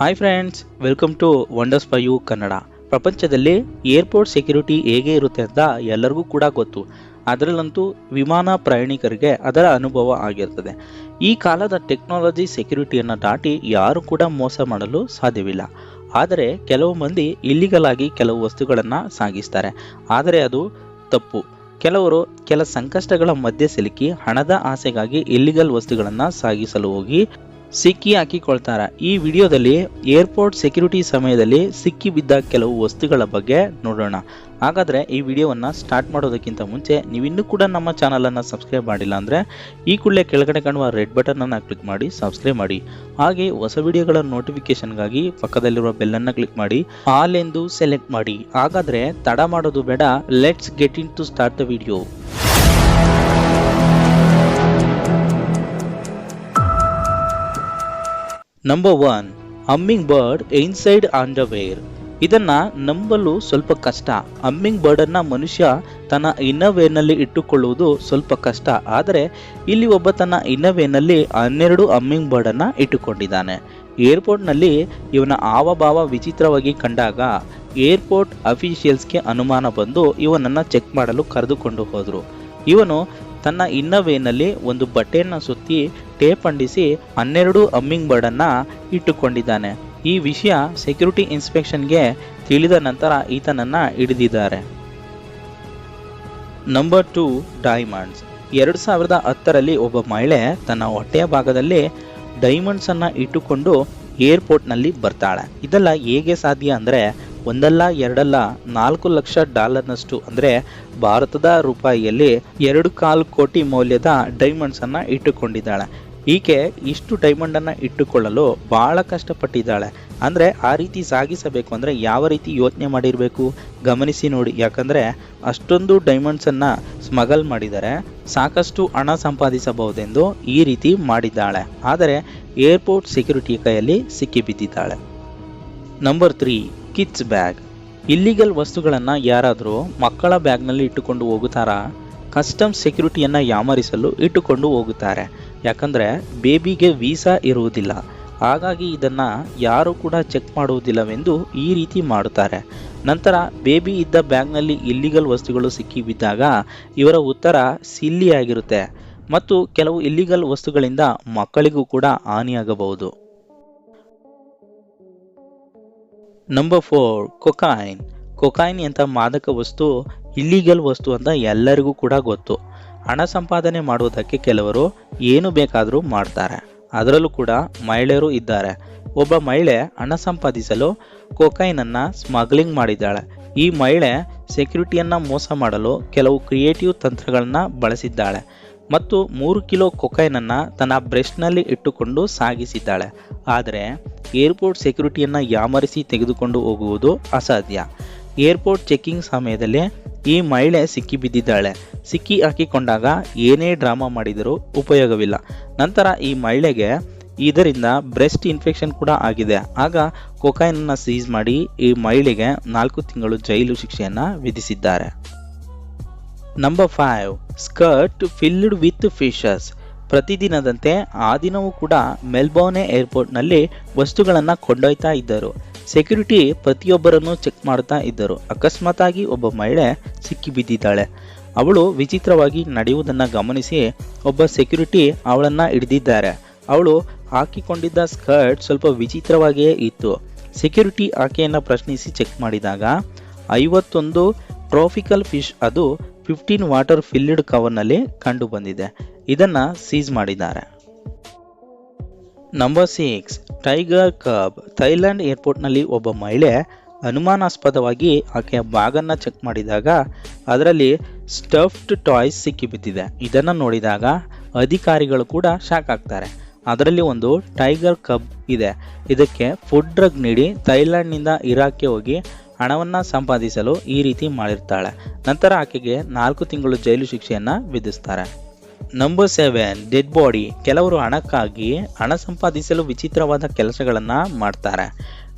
Hi friends welcome to wonders fi you Kannada ಪ್ರಪಂಚದಲ್ಲಿ airport security ಹೇಗೆ ಇರುತ್ತೆ ಅಂತ ಎಲ್ಲರಿಗೂ ಕೂಡ ಗೊತ್ತು. ಅದರಲ್ಲಂತೂ ವಿಮಾನ ಪ್ರಯಾಣಿಕರಿಗೆ ಅದರ ಅನುಭವ ಆಗಿರ್ತದೆ. ಈ ಕಾಲದ ಟೆಕ್ನಾಲಜಿ ಸೆಕ್ಯೂರಿಟಿಯನ್ನು ದಾಟಿ ಯಾರು ಕೂಡ ಮೋಸ ಮಾಡಲು ಸಾಧ್ಯವಿಲ್ಲ. ಆದರೆ ಕೆಲವು ಮಂದಿ ಇಲ್ಲಿಗಲ್ ಆಗಿ ಕೆಲವು ವಸ್ತುಗಳನ್ನು ಸಾಗಿಸ್ತಾರೆ. ಆದರೆ ಅದು ತಪ್ಪು. ಕೆಲವರು ಕೆಲ ಸಂಕಷ್ಟಗಳ ಮಧ್ಯೆ ಸಿಲುಕಿ ಹಣದ ಆಸೆಗಾಗಿ ಇಲ್ಲಿಗಲ್ ವಸ್ತುಗಳನ್ನು ಸಾಗಿಸಲು ಹೋಗಿ ಸಿಕ್ಕಿ ಹಾಕಿಕೊಳ್ತಾರೆ ಈ ವಿಡಿಯೋದಲ್ಲಿ ಏರ್ಪೋರ್ಟ್ ಸೆಕ್ಯೂರಿಟಿ ಸಮಯದಲ್ಲಿ ಸಿಕ್ಕಿ ಬಿದ್ದ ಕೆಲವು ವಸ್ತುಗಳ ಬಗ್ಗೆ ನೋಡೋಣ. ಹಾಗಾದರೆ ಈ ವಿಡಿಯೋವನ್ನು ಸ್ಟಾರ್ಟ್ ಮಾಡೋದಕ್ಕಿಂತ ಮುಂಚೆ ನೀವಿನ್ನೂ ಕೂಡ ನಮ್ಮ ಚಾನಲನ್ನು ಸಬ್ಸ್ಕ್ರೈಬ್ ಮಾಡಿಲ್ಲ ಅಂದರೆ ಈ ಕೂಡಲೇ ಕೆಳಗಡೆ ಕಾಣುವ ರೆಡ್ ಬಟನನ್ನು ಕ್ಲಿಕ್ ಮಾಡಿ ಸಬ್ಸ್ಕ್ರೈಬ್ ಮಾಡಿ. ಹಾಗೆ ಹೊಸ ವಿಡಿಯೋಗಳ ನೋಟಿಫಿಕೇಶನ್ಗಾಗಿ ಪಕ್ಕದಲ್ಲಿರುವ ಬೆಲ್ಲನ್ನು ಕ್ಲಿಕ್ ಮಾಡಿ ಆಲ್ ಎಂದು ಸೆಲೆಕ್ಟ್ ಮಾಡಿ. ಹಾಗಾದರೆ ತಡ ಮಾಡೋದು ಬೇಡ let's get in to start the video number one hummingbird inside underwear ಇದನ್ನ ನಂಬಲು ಸ್ವಲ್ಪ ಕಷ್ಟ. ಅಮ್ಮಿಂಗ್ ಬರ್ಡ್ ಅನ್ನ ಮನುಷ್ಯ ತನ್ನ ಇನ್ನವೇನಲ್ಲಿ ಇಟ್ಟುಕೊಳ್ಳುವುದು ಸ್ವಲ್ಪ ಕಷ್ಟ. ಆದರೆ ಇಲ್ಲಿ ಒಬ್ಬ ತನ್ನ ಇನ್ನವೇನಲ್ಲಿ ಹನ್ನೆರಡು ಅಮ್ಮಿಂಗ್ ಬರ್ಡ್ ಅನ್ನ ಇಟ್ಟುಕೊಂಡಿದ್ದಾನೆ. ಏರ್ಪೋರ್ಟ್ನಲ್ಲಿ ಇವನ ಹಾವಭಾವ ವಿಚಿತ್ರವಾಗಿ ಕಂಡಾಗ ಏರ್ಪೋರ್ಟ್ ಅಫಿಷಿಯಲ್ಸ್ಗೆ ಅನುಮಾನ ಬಂದು ಇವನನ್ನ ಚೆಕ್ ಮಾಡಲು ಕರೆದುಕೊಂಡು ಹೋದರು. ಇವನು ತನ್ನ ಇನ್ನವೇನಲ್ಲಿ ಒಂದು ಬಟ್ಟೆಯನ್ನು ಸುತ್ತಿ ಟೇಪ್ ಅಂಡಿಸಿ ಹನ್ನೆರಡು ಅಮ್ಮಿಂಗ್ ಬರ್ಡನ್ನು ಇಟ್ಟುಕೊಂಡಿದ್ದಾನೆ. ಈ ವಿಷಯ ಸೆಕ್ಯೂರಿಟಿ ಇನ್ಸ್ಪೆಕ್ಷನ್ಗೆ ತಿಳಿದ ನಂತರ ಈತನನ್ನ ಹಿಡಿದಿದ್ದಾರೆ. Number two, diamonds. ಎರಡು ಸಾವಿರದ ಹತ್ತರಲ್ಲಿ ಒಬ್ಬ ಮಹಿಳೆ ತನ್ನ ಹೊಟ್ಟೆಯ ಭಾಗದಲ್ಲಿ ಡೈಮಂಡ್ಸ್ ಅನ್ನ ಇಟ್ಟುಕೊಂಡು ಏರ್ಪೋರ್ಟ್ನಲ್ಲಿ ಬರ್ತಾಳೆ. ಇದೆಲ್ಲ ಹೇಗೆ ಸಾಧ್ಯ ಅಂದರೆ ಒಂದಲ್ಲ, ಎರಡಲ್ಲ, ನಾಲ್ಕು ಲಕ್ಷ ಡಾಲರ್ನಷ್ಟು ಅಂದರೆ ಭಾರತದ ರೂಪಾಯಿಯಲ್ಲಿ ಎರಡು ಕಾಲು ಕೋಟಿ ಮೌಲ್ಯದ ಡೈಮಂಡ್ಸ್ ಅನ್ನ ಇಟ್ಟುಕೊಂಡಿದ್ದಾಳೆ. ಈಕೆ ಇಷ್ಟು ಡೈಮಂಡ್ ಅನ್ನ ಇಟ್ಟುಕೊಳ್ಳಲು ಬಹಳ ಕಷ್ಟಪಟ್ಟಿದ್ದಾಳೆ. ಅಂದ್ರೆ ಆ ರೀತಿ ಸಾಗಿಸಬೇಕು ಅಂದ್ರೆ ಯಾವ ರೀತಿ ಯೋಚನೆ ಮಾಡಿರಬೇಕು? ಗಮನಿಸಿ ನೋಡಿ. ಯಾಕಂದ್ರೆ ಅಷ್ಟೊಂದು ಡೈಮಂಡ್ಸ್ ಅನ್ನ ಸ್ಮಗಲ್ ಮಾಡಿದರೆ ಸಾಕಷ್ಟು ಹಣ ಸಂಪಾದಿಸಬಹುದೆಂದು ಈ ರೀತಿ ಮಾಡಿದ್ದಾಳೆ. ಆದರೆ ಏರ್ಪೋರ್ಟ್ ಸೆಕ್ಯೂರಿಟಿ ಕೈಯಲ್ಲಿ ಸಿಕ್ಕಿಬಿದ್ದಿದ್ದಾಳೆ. Number three kids bag illegal ವಸ್ತುಗಳನ್ನು ಯಾರಾದರೂ ಮಕ್ಕಳ ಬ್ಯಾಗ್ನಲ್ಲಿ ಇಟ್ಟುಕೊಂಡು ಹೋಗುತ್ತಾರಾ? ಕಸ್ಟಮ್ಸ್ ಸೆಕ್ಯೂರಿಟಿಯನ್ನು ಯಾಮರಿಸಲು ಇಟ್ಟುಕೊಂಡು ಹೋಗುತ್ತಾರೆ. ಯಾಕಂದರೆ ಬೇಬಿಗೆ ವೀಸಾ ಇರುವುದಿಲ್ಲ. ಹಾಗಾಗಿ ಇದನ್ನು ಯಾರು ಕೂಡ ಚೆಕ್ ಮಾಡುವುದಿಲ್ಲವೆಂದು ಈ ರೀತಿ ಮಾಡುತ್ತಾರೆ. ನಂತರ ಬೇಬಿ ಇದ್ದ ಬ್ಯಾಗ್ನಲ್ಲಿ ಇಲ್ಲಿಗಲ್ ವಸ್ತುಗಳು ಸಿಕ್ಕಿ ಬಿದ್ದಾಗ ಇವರ ಉತ್ತರ ಸಿಲ್ಲಿಯಾಗಿರುತ್ತೆ ಮತ್ತು ಕೆಲವು ಇಲ್ಲಿಗಲ್ ವಸ್ತುಗಳಿಂದ ಮಕ್ಕಳಿಗೂ ಕೂಡ ಹಾನಿಯಾಗಬಹುದು. ನಂಬರ್ ಫೋರ್ ಕೊಕಾಯಿನ್ ಕೊಕಾಯಿನ್ ಎಂಥ ಮಾದಕ ವಸ್ತು ಇಲ್ಲಿಗಲ್ ವಸ್ತು ಅಂತ ಎಲ್ಲರಿಗೂ ಕೂಡ ಗೊತ್ತು. ಹಣ ಸಂಪಾದನೆ ಮಾಡುವುದಕ್ಕೆ ಕೆಲವರು ಏನು ಬೇಕಾದರೂ ಮಾಡ್ತಾರೆ. ಅದರಲ್ಲೂ ಕೂಡ ಮಹಿಳೆಯರು ಇದ್ದಾರೆ. ಒಬ್ಬ ಮಹಿಳೆ ಹಣ ಸಂಪಾದಿಸಲು ಕೊಕೈನನ್ನು ಸ್ಮಗ್ಲಿಂಗ್ ಮಾಡಿದ್ದಾಳೆ. ಈ ಮಹಿಳೆ ಸೆಕ್ಯೂರಿಟಿಯನ್ನು ಮೋಸ ಮಾಡಲು ಕೆಲವು ಕ್ರಿಯೇಟಿವ್ ತಂತ್ರಗಳನ್ನು ಬಳಸಿದ್ದಾಳೆ. ಮತ್ತು ಮೂರು ಕಿಲೋ ಕೊಕೈನನ್ನು ತನ್ನ ಬ್ರೆಸ್ಟ್ನಲ್ಲಿ ಇಟ್ಟುಕೊಂಡು ಸಾಗಿಸಿದ್ದಾಳೆ. ಆದರೆ ಏರ್ಪೋರ್ಟ್ ಸೆಕ್ಯೂರಿಟಿಯನ್ನು ಯಾಮರಿಸಿ ತೆಗೆದುಕೊಂಡು ಹೋಗುವುದು ಅಸಾಧ್ಯ. ಏರ್ಪೋರ್ಟ್ ಚೆಕ್ಕಿಂಗ್ ಸಮಯದಲ್ಲಿ ಈ ಮಹಿಳೆ ಸಿಕ್ಕಿಬಿದ್ದಿದ್ದಾಳೆ ಸಿಕ್ಕಿ ಹಾಕಿಕೊಂಡಾಗ ಏನೇ ಡ್ರಾಮಾ ಮಾಡಿದರೂ ಉಪಯೋಗವಿಲ್ಲ. ನಂತರ ಈ ಮಹಿಳೆಗೆ ಇದರಿಂದ ಬ್ರೆಸ್ಟ್ ಇನ್ಫೆಕ್ಷನ್ ಕೂಡ ಆಗಿದೆ. ಆಗ ಕೊಕೈನನ್ನು ಸೀಸ್ ಮಾಡಿ ಈ ಮಹಿಳೆಗೆ ನಾಲ್ಕು ತಿಂಗಳು ಜೈಲು ಶಿಕ್ಷೆಯನ್ನು ವಿಧಿಸಿದ್ದಾರೆ. Number five skirt filled with fishes ಪ್ರತಿದಿನದಂತೆ ಆ ದಿನವೂ ಕೂಡ ಮೆಲ್ಬೋರ್ನೆ ಏರ್ಪೋರ್ಟ್ನಲ್ಲಿ ವಸ್ತುಗಳನ್ನು ಕೊಂಡೊಯ್ತಾ ಇದ್ದರು. ಸೆಕ್ಯೂರಿಟಿ ಪ್ರತಿಯೊಬ್ಬರನ್ನು ಚೆಕ್ ಮಾಡ್ತಾ ಇದ್ದರು. ಅಕಸ್ಮಾತಾಗಿ ಒಬ್ಬ ಮಹಿಳೆ ಸಿಕ್ಕಿಬಿದ್ದಿದ್ದಾಳೆ ಅವಳು ವಿಚಿತ್ರವಾಗಿ ನಡೆಯುವುದನ್ನು ಗಮನಿಸಿ ಒಬ್ಬ ಸೆಕ್ಯೂರಿಟಿ ಅವಳನ್ನು ಹಿಡಿದಿದ್ದಾರೆ. ಅವಳು ಹಾಕಿಕೊಂಡಿದ್ದ ಸ್ಕರ್ಟ್ ಸ್ವಲ್ಪ ವಿಚಿತ್ರವಾಗಿಯೇ ಇತ್ತು. ಸೆಕ್ಯೂರಿಟಿ ಆಕೆಯನ್ನು ಪ್ರಶ್ನಿಸಿ ಚೆಕ್ ಮಾಡಿದಾಗ, ಐವತ್ತೊಂದು ಟ್ರೋಫಿಕಲ್ ಫಿಶ್ ಅದು ಫಿಫ್ಟೀನ್ ವಾಟರ್ ಫಿಲ್ಡ್ ಕವರ್ನಲ್ಲಿ ಕಂಡು ಬಂದಿದೆ. ಇದನ್ನು ಸೀಸ್ ಮಾಡಿದ್ದಾರೆ. Number six tiger cub Thailand ಏರ್ಪೋರ್ಟ್ನಲ್ಲಿ ಒಬ್ಬ ಮಹಿಳೆ ಅನುಮಾನಾಸ್ಪದವಾಗಿ ಆಕೆಯ ಬ್ಯಾಗನ್ನು ಚೆಕ್ ಮಾಡಿದಾಗ ಅದರಲ್ಲಿ ಸ್ಟಫ್ಡ್ ಟಾಯ್ಸ್ ಸಿಕ್ಕಿಬಿದ್ದಿದೆ. ಇದನ್ನು ನೋಡಿದಾಗ ಅಧಿಕಾರಿಗಳು ಕೂಡ ಶಾಕ್ ಆಗ್ತಾರೆ. ಅದರಲ್ಲಿ ಒಂದು ಟೈಗರ್ ಕಬ್ ಇದೆ. ಇದಕ್ಕೆ ಫುಡ್ ಡ್ರಗ್ ನೀಡಿ ಥೈಲ್ಯಾಂಡ್ನಿಂದ ಇರಾಕ್ಗೆ ಹೋಗಿ ಹಣವನ್ನು ಸಂಪಾದಿಸಲು ಈ ರೀತಿ ಮಾಡಿರ್ತಾಳೆ. ನಂತರ ಆಕೆಗೆ ನಾಲ್ಕು ತಿಂಗಳು ಜೈಲು ಶಿಕ್ಷೆಯನ್ನು ವಿಧಿಸ್ತಾರೆ. ನಂಬರ್ ಸೆವೆನ್ ಡೆಡ್ ಬಾಡಿ ಕೆಲವರು ಹಣಕ್ಕಾಗಿ ಹಣ ಸಂಪಾದಿಸಲು ವಿಚಿತ್ರವಾದ ಕೆಲಸಗಳನ್ನು ಮಾಡ್ತಾರೆ.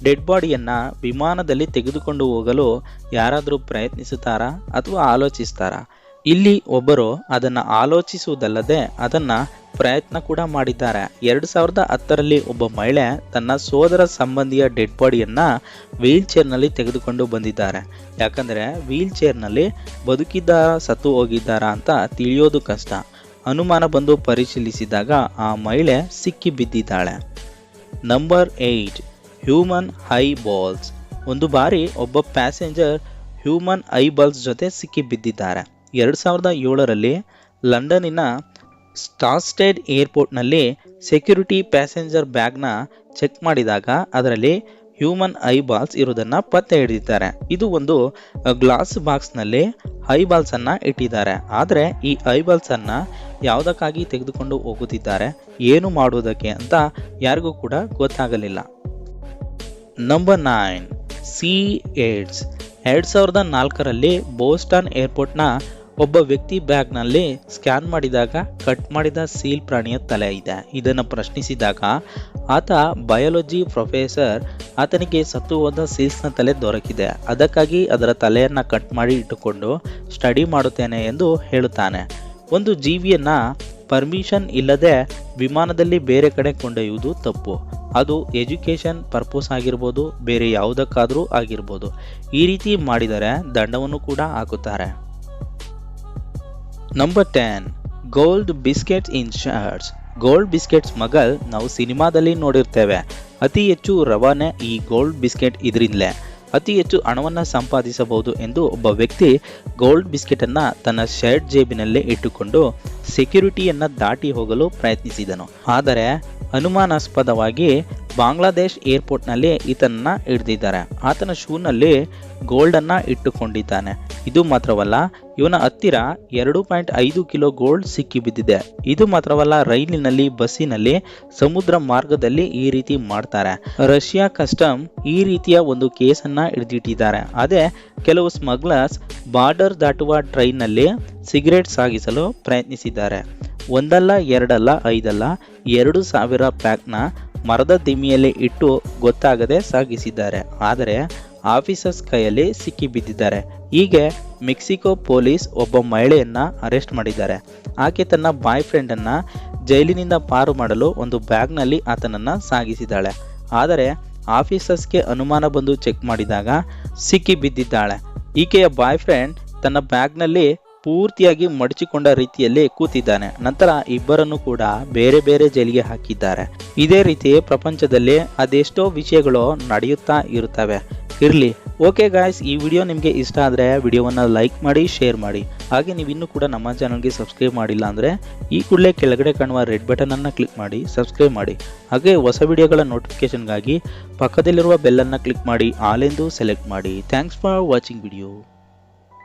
ಡೆಡ್ ಬಾಡಿಯನ್ನು ವಿಮಾನದಲ್ಲಿ ತೆಗೆದುಕೊಂಡು ಹೋಗಲು ಯಾರಾದರೂ ಪ್ರಯತ್ನಿಸುತ್ತಾರಾ ಅಥವಾ ಆಲೋಚಿಸ್ತಾರಾ? ಇಲ್ಲಿ ಒಬ್ಬರು ಅದನ್ನು ಆಲೋಚಿಸುವುದಲ್ಲದೆ ಅದನ್ನು ಪ್ರಯತ್ನ ಕೂಡ ಮಾಡಿದ್ದಾರೆ. ಎರಡು ಸಾವಿರದ ಹತ್ತರಲ್ಲಿ ಒಬ್ಬ ಮಹಿಳೆ ತನ್ನ ಸೋದರ ಸಂಬಂಧಿಯ ಡೆಡ್ ಬಾಡಿಯನ್ನು ವೀಲ್ ಚೇರ್ನಲ್ಲಿ ತೆಗೆದುಕೊಂಡು ಬಂದಿದ್ದಾರೆ. ಯಾಕಂದರೆ ವೀಲ್ ಚೇರ್ನಲ್ಲಿ ಬದುಕಿದ್ದ ಸತ್ತು ಹೋಗಿದ್ದಾರಾ ಅಂತ ತಿಳಿಯೋದು ಕಷ್ಟ. ಅನುಮಾನ ಬಂದು ಪರಿಶೀಲಿಸಿದಾಗ ಆ ಮಹಿಳೆ ಸಿಕ್ಕಿ ಬಿದ್ದಿದ್ದಾಳೆ. Number eight human hair balls ಒಂದು ಬಾರಿ ಒಬ್ಬ ಪ್ಯಾಸೆಂಜರ್ ಹ್ಯೂಮನ್ ಐ ಬಾಲ್ಸ್ ಜೊತೆ ಸಿಕ್ಕಿ ಬಿದ್ದಿದ್ದಾರೆ. ಎರಡು ಸಾವಿರದ ಏಳರಲ್ಲಿ ಲಂಡನ್ನಿನ ಸ್ಟಾಸ್ಟೆಡ್ ಏರ್ಪೋರ್ಟ್ನಲ್ಲಿ ಸೆಕ್ಯೂರಿಟಿ ಪ್ಯಾಸೆಂಜರ್ ಬ್ಯಾಗ್ನ ಚೆಕ್ ಮಾಡಿದಾಗ ಅದರಲ್ಲಿ ಹ್ಯೂಮನ್ ಐ ಬಾಲ್ಸ್ ಇರುವುದನ್ನ ಪತ್ತೆ ಹಿಡಿದಿದ್ದಾರೆ. ಇದು ಒಂದು ಗ್ಲಾಸ್ ಬಾಕ್ಸ್ನಲ್ಲಿ ಐ ಬಾಲ್ಸ್ ಅನ್ನ ಇಟ್ಟಿದ್ದಾರೆ. ಆದರೆ ಈ ಐ ಬಾಲ್ಸ್ ಅನ್ನ ಯಾವುದಕ್ಕಾಗಿ ತೆಗೆದುಕೊಂಡು ಹೋಗುತ್ತಿದ್ದಾರೆ, ಏನು ಮಾಡುವುದಕ್ಕೆ ಅಂತ ಯಾರಿಗೂ ಕೂಡ ಗೊತ್ತಾಗಲಿಲ್ಲ. ನಂಬರ್ ನೈನ್, ಸಿ ಏಡ್ಸ್ ಎರಡು ಸಾವಿರದ ನಾಲ್ಕರಲ್ಲಿ ಬೋಸ್ಟನ್ ಏರ್ಪೋರ್ಟ್ನ ಒಬ್ಬ ವ್ಯಕ್ತಿ ಬ್ಯಾಗ್ನಲ್ಲಿ ಸ್ಕ್ಯಾನ್ ಮಾಡಿದಾಗ, ಕಟ್ ಮಾಡಿದ ಸೀಲ್ ಪ್ರಾಣಿಯ ತಲೆ ಇದೆ. ಇದನ್ನು ಪ್ರಶ್ನಿಸಿದಾಗ, ಆತ ಬಯಾಲಜಿ ಪ್ರೊಫೆಸರ್, ಆತನಿಗೆ ಸತ್ತು ಹೋದ ಸೀಲ್ಸ್ನ ತಲೆ ದೊರಕಿದೆ. ಅದಕ್ಕಾಗಿ ಅದರ ತಲೆಯನ್ನು ಕಟ್ ಮಾಡಿ ಇಟ್ಟುಕೊಂಡು, ಸ್ಟಡಿ ಮಾಡುತ್ತೇನೆ ಎಂದು ಹೇಳುತ್ತಾನೆ. ಒಂದು ಜೀವಿಯನ್ನು ಪರ್ಮಿಷನ್ ಇಲ್ಲದೆ ವಿಮಾನದಲ್ಲಿ ಬೇರೆ ಕಡೆ ಕೊಂಡೊಯ್ಯುವುದು ತಪ್ಪು. ಅದು ಎಜುಕೇಷನ್ ಪರ್ಪಸ್ ಆಗಿರ್ಬೋದು, ಬೇರೆ ಯಾವುದಕ್ಕಾದರೂ ಆಗಿರ್ಬೋದು. ಈ ರೀತಿ ಮಾಡಿದರೆ ದಂಡವನ್ನು ಕೂಡ ಹಾಕುತ್ತಾರೆ. Number ten gold biscuits in shirts gold biscuits smuggle ನಾವು ಸಿನಿಮಾದಲ್ಲಿ ನೋಡಿರ್ತೇವೆ. ಅತಿ ಹೆಚ್ಚು ರವಾನೆ ಈ ಗೋಲ್ಡ್ ಬಿಸ್ಕೆಟ್ ಇದರಿಂದಲೇ. ಅತಿ ಹೆಚ್ಚು ಹಣವನ್ನು ಸಂಪಾದಿಸಬಹುದು ಎಂದು ಒಬ್ಬ ವ್ಯಕ್ತಿ ಗೋಲ್ಡ್ ಬಿಸ್ಕೆಟನ್ನು ತನ್ನ ಶರ್ಟ್ ಜೇಬಿನಲ್ಲೇ ಇಟ್ಟುಕೊಂಡು ಸೆಕ್ಯೂರಿಟಿಯನ್ನು ದಾಟಿ ಹೋಗಲು ಪ್ರಯತ್ನಿಸಿದನು. ಆದರೆ ಅನುಮಾನಾಸ್ಪದವಾಗಿ ಬಾಂಗ್ಲಾದೇಶ್ ಏರ್ಪೋರ್ಟ್ನಲ್ಲಿ ಈತನನ್ನ ಹಿಡಿದಿದ್ದಾರೆ. ಆತನ ಶೂನಲ್ಲಿ ಗೋಲ್ಡನ್ನು ಇಟ್ಟುಕೊಂಡಿದ್ದಾನೆ. ಇದು ಮಾತ್ರವಲ್ಲ, ಇವನ ಹತ್ತಿರ ಎರಡು ಪಾಯಿಂಟ್ ಐದು ಕಿಲೋ ಗೋಲ್ಡ್ ಸಿಕ್ಕಿಬಿದ್ದಿದೆ. ಇದು ಮಾತ್ರವಲ್ಲ, ರೈಲಿನಲ್ಲಿ, ಬಸ್ಸಿನಲ್ಲಿ, ಸಮುದ್ರ ಮಾರ್ಗದಲ್ಲಿ ಈ ರೀತಿ ಮಾಡ್ತಾರೆ. ರಷ್ಯಾ ಕಸ್ಟಮ್ ಈ ರೀತಿಯ ಒಂದು ಕೇಸನ್ನ ಹಿಡಿದಿಟ್ಟಿದ್ದಾರೆ. ಅದೇ, ಕೆಲವು ಸ್ಮಗ್ಲರ್ಸ್ ಬಾರ್ಡರ್ ದಾಟುವ ಟ್ರೈನ್ನಲ್ಲಿ ಸಿಗರೇಟ್ ಸಾಗಿಸಲು ಪ್ರಯತ್ನಿಸಿದ್ದಾರೆ. ಒಂದಲ್ಲ, ಎರಡಲ್ಲ, ಐದಲ್ಲ, ಎರಡು ಸಾವಿರ ಪ್ಯಾಕ್ನ ಮರದ ದಿಮ್ಮಿಯಲ್ಲಿ ಇಟ್ಟು ಗೊತ್ತಾಗದೆ ಸಾಗಿಸಿದ್ದಾರೆ. ಆದರೆ ಆಫೀಸರ್ಸ್ ಕೈಯಲ್ಲಿ ಸಿಕ್ಕಿ ಬಿದ್ದಿದ್ದಾರೆ ಹೀಗೆ ಮೆಕ್ಸಿಕೋ ಪೊಲೀಸ್ ಒಬ್ಬ ಮಹಿಳೆಯನ್ನು ಅರೆಸ್ಟ್ ಮಾಡಿದ್ದಾರೆ. ಆಕೆ ತನ್ನ ಬಾಯ್ ಫ್ರೆಂಡನ್ನು ಜೈಲಿನಿಂದ ಪಾರು ಮಾಡಲು ಒಂದು ಬ್ಯಾಗ್ನಲ್ಲಿ ಆತನನ್ನು ಸಾಗಿಸಿದ್ದಾಳೆ. ಆದರೆ ಆಫೀಸರ್ಸ್ಗೆ ಅನುಮಾನ ಬಂದು ಚೆಕ್ ಮಾಡಿದಾಗ ಸಿಕ್ಕಿ ಬಿದ್ದಿದ್ದಾಳೆ ಈಕೆಯ ಬಾಯ್ ಫ್ರೆಂಡ್ ತನ್ನ ಬ್ಯಾಗ್ನಲ್ಲಿ ಪೂರ್ತಿಯಾಗಿ ಮಡಚಿಕೊಂಡ ರೀತಿಯಲ್ಲಿ ಕೂತಿದ್ದಾನೆ. ನಂತರ ಇಬ್ಬರನ್ನು ಕೂಡ ಬೇರೆ ಬೇರೆ ಜೈಲಿಗೆ ಹಾಕಿದ್ದಾರೆ. ಇದೇ ರೀತಿ ಪ್ರಪಂಚದಲ್ಲಿ ಅದೆಷ್ಟೋ ವಿಷಯಗಳು ನಡೆಯುತ್ತಾ ಇರುತ್ತವೆ. ಇರಲಿ. ಓಕೆ ಗಾಯ್ಸ್ ಈ ವಿಡಿಯೋ ನಿಮಗೆ ಇಷ್ಟ ಆದರೆ ವಿಡಿಯೋವನ್ನು ಲೈಕ್ ಮಾಡಿ, ಶೇರ್ ಮಾಡಿ. ಹಾಗೆ ನೀವು ಇನ್ನೂ ಕೂಡ ನಮ್ಮ ಚಾನಲ್ಗೆ ಸಬ್ಸ್ಕ್ರೈಬ್ ಮಾಡಿಲ್ಲ ಅಂದರೆ ಈ ಕೂಡಲೇ ಕೆಳಗಡೆ ಕಾಣುವ ರೆಡ್ ಬಟನನ್ನು ಕ್ಲಿಕ್ ಮಾಡಿ, ಸಬ್ಸ್ಕ್ರೈಬ್ ಮಾಡಿ. ಹಾಗೆ ಹೊಸ ವಿಡಿಯೋಗಳ ನೋಟಿಫಿಕೇಷನ್ಗಾಗಿ ಪಕ್ಕದಲ್ಲಿರುವ ಬೆಲ್ಲನ್ನು ಕ್ಲಿಕ್ ಮಾಡಿ, ಆಲ್ ಎಂದು ಸೆಲೆಕ್ಟ್ ಮಾಡಿ. Thanks for watching video